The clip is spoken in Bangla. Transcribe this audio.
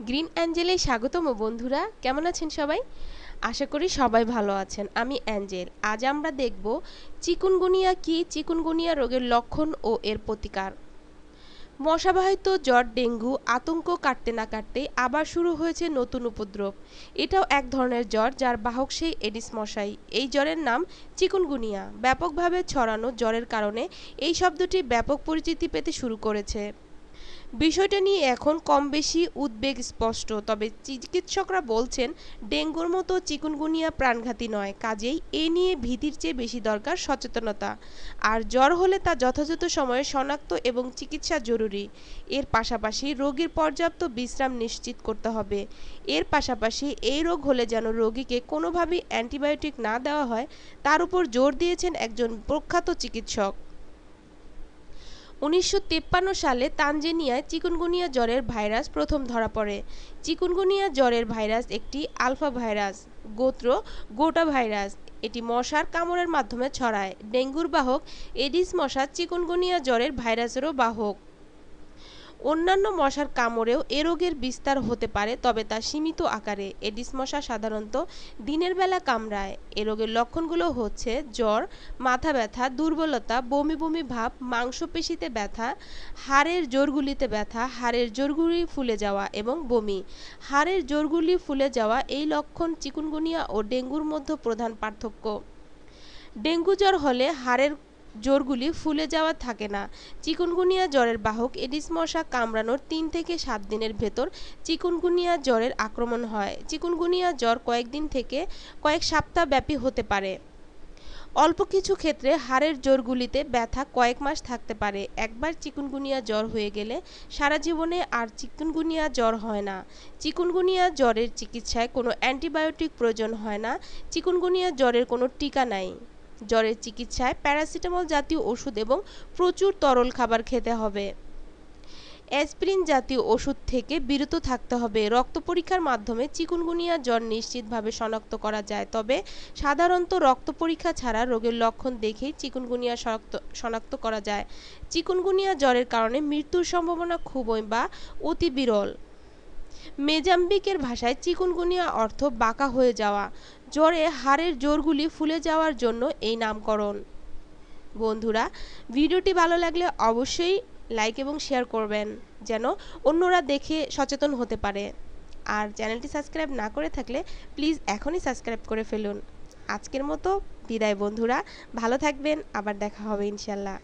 গ্রিন অ্যাঞ্জেলে স্বাগতম বন্ধুরা। কেমন আছেন সবাই? আশা করি সবাই ভালো আছেন। আমি অ্যাঞ্জেল। আজ আমরা দেখব চিকুনগুনিয়া কি, চিকুনগুনিয়া রোগের লক্ষণ ও এর প্রতিকার। মশাবাহিত জ্বর, ডেঙ্গু, আতঙ্ক কাটতে না কাটতেই আবার শুরু হয়েছে নতুন উপদ্রব। এটাও এক ধরনের জ্বর যার বাহক সেই এডিস মশাই। এই জ্বরের নাম চিকুনগুনিয়া। ব্যাপকভাবে ছড়ানো জ্বরের কারণে এই শব্দটি ব্যাপক পরিচিতি পেতে শুরু করেছে। বিষয়টা নিয়ে এখন কম বেশি উদ্বেগ স্পষ্ট, তবে চিকিৎসকরা বলছেন ডেঙ্গুর মতো চিকুনগুনিয়া প্রাণঘাতী নয়, কাজেই এ নিয়ে ভীতির চেয়ে বেশি দরকার সচেতনতা। আর জ্বর হলে তা যথাযথ সময়ে শনাক্ত এবং চিকিৎসা জরুরি। এর পাশাপাশি রোগীর পর্যাপ্ত বিশ্রাম নিশ্চিত করতে হবে। এর পাশাপাশি এই রোগ হলে যেন রোগীকে কোনোভাবেই অ্যান্টিবায়োটিক না দেওয়া হয়, তার উপর জোর দিয়েছেন একজন প্রখ্যাত চিকিৎসক। উনিশশো সালে তানজেনিয়ায় চিকুনগুনিয়া জ্বরের ভাইরাস প্রথম ধরা পড়ে। চিকুনগুনিয়া জ্বরের ভাইরাস একটি আলফা ভাইরাস, গোত্র গোটা ভাইরাস। এটি মশার কামড়ের মাধ্যমে ছড়ায়। ডেঙ্গুর বাহক এডিস মশা চিকুনগুনিয়া জ্বরের ভাইরাসেরও বাহক। অন্যান্য মশার কামড়েও এ রোগের বিস্তার হতে পারে, তবে তা সীমিত আকারে। এডিস মশা সাধারণত দিনের বেলা কামড়ায়। এ রোগের লক্ষণগুলো হচ্ছে জ্বর, মাথা ব্যথা, দুর্বলতা, বমি বমি ভাব, মাংসপেশিতে ব্যথা, হাড়ের জোরগুলিতে ব্যথা, হাড়ের জোরগুলি ফুলে যাওয়া এবং বমি। হাড়ের জোরগুলি ফুলে যাওয়া এই লক্ষণ চিকুনগুনিয়া ও ডেঙ্গুর মধ্যে প্রধান পার্থক্য। ডেঙ্গু জ্বর হলে হাড়ের জোরগুলি ফুলে যাওয়া থাকে না। চিকুনগুনিয়া জ্বরের বাহক এডিস মশা কামড়ানোর তিন থেকে সাত দিনের ভেতর চিকুনগুনিয়া জ্বরের আক্রমণ হয়। চিকুনগুনিয়া জ্বর কয়েকদিন থেকে কয়েক সপ্তাহ ব্যাপী হতে পারে। অল্প কিছু ক্ষেত্রে হাড়ের জোরগুলিতে ব্যথা কয়েক মাস থাকতে পারে। একবার চিকুনগুনিয়া জ্বর হয়ে গেলে সারা জীবনে আর চিকুনগুনিয়া জ্বর হয় না। চিকুনগুনিয়া জ্বরের চিকিৎসায় কোনো অ্যান্টিবায়োটিক প্রয়োজন হয় না। চিকুনগুনিয়া জ্বরের কোনো টিকা নাই। জ্বরের চিকিৎসায় প্যারাসিটামল জাতীয় ওষুধ এবং প্রচুর তরল খাবার খেতে হবে। অ্যাসপিরিন জাতীয় ওষুধ থেকে বিরত থাকতে হবে। রক্ত পরীক্ষার মাধ্যমে চিকুনগুনিয়া জ্বর নিশ্চিতভাবে শনাক্ত করা যায়, তবে সাধারণত রক্ত পরীক্ষা ছাড়া রোগের লক্ষণ দেখেই চিকুনগুনিয়া শনাক্ত শনাক্ত করা যায়। চিকুনগুনিয়া জ্বরের কারণে মৃত্যুর সম্ভাবনা খুবই বা অতি বিরল। মেজাম্বিকের ভাষায় চিকুনগুনিয়া অর্থ বাঁকা হয়ে যাওয়া। জ্বরে হাড়ের জোরগুলি ফুলে যাওয়ার জন্য এই নামকরণ। বন্ধুরা, ভিডিওটি ভালো লাগলে অবশ্যই লাইক এবং শেয়ার করবেন, যেন অন্যরা দেখে সচেতন হতে পারে। আর চ্যানেলটি সাবস্ক্রাইব না করে থাকলে প্লিজ এখনই সাবস্ক্রাইব করে ফেলুন। আজকের মতো বিদায় বন্ধুরা, ভালো থাকবেন, আবার দেখা হবে ইনশাল্লাহ।